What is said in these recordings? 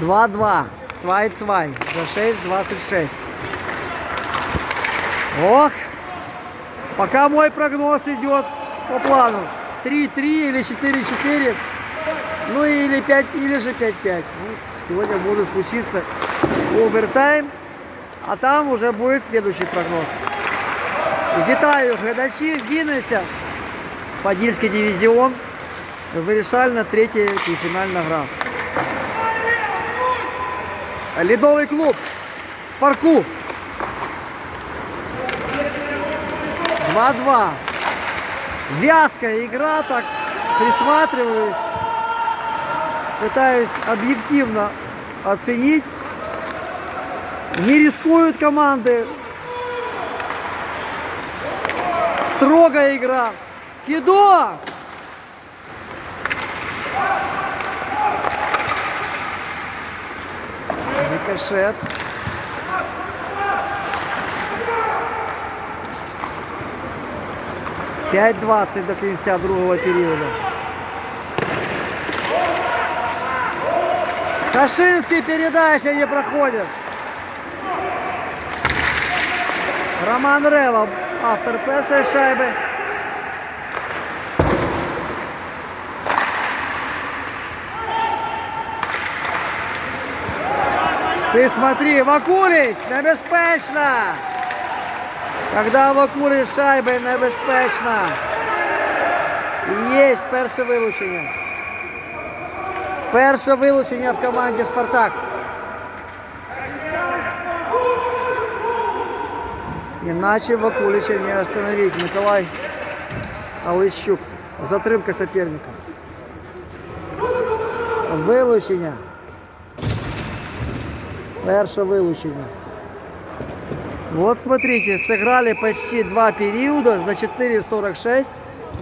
2-2. Цвай-цвай. За 6-26. Ох. Пока мой прогноз идет по плану. 3-3 или 4-4. Ну или 5, или же 5-5. Ну, сегодня может случиться овертайм. А там уже будет следующий прогноз. Вітаю глядачів Вінниця. Подільський дивізіон. Вирішальна третя півфінальна гра. Ледовий клуб в парку. 2-2. Вязкая игра, так присматриваюсь. Пытаюсь объективно оценить. Не рискуют команды. Строгая игра. Кидо! Рикошет. Пять двадцать до кінця другого періоду. Сашинский передача не проходит. Роман Рева, автор першої шайби. Ты смотри, Вакулич, небезпечно! Когда Вакулич шайби небезпечно. Є перше вилучення. Перше вилучення в команді Спартак. Иначе Вакулича не остановить. Николай Алищук. Затримка соперника. Вилучення. Перше вилучення. Вот смотрите, сыграли почти два периода за 4.46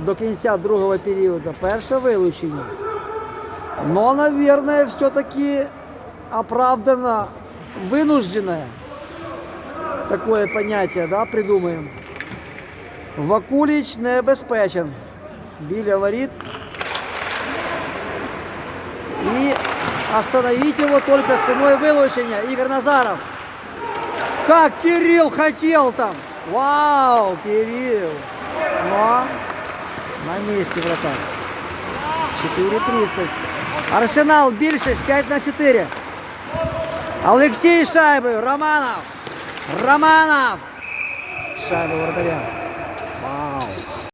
до кінця другого периода. Перше вилучення. Но, наверное, все-таки оправданно вынужденное такое понятие, да, придумаем. Вакулич небезпечен. Біля воріт. остановить его только ценой вылучения. Игорь Назаров. Как Кирилл хотел там. Вау, Кирилл. Но на месте вратарь. 4.30. Арсенал більшість 5 на 4. Олексій шайбою. Романов. Романов. Шайба вратаря.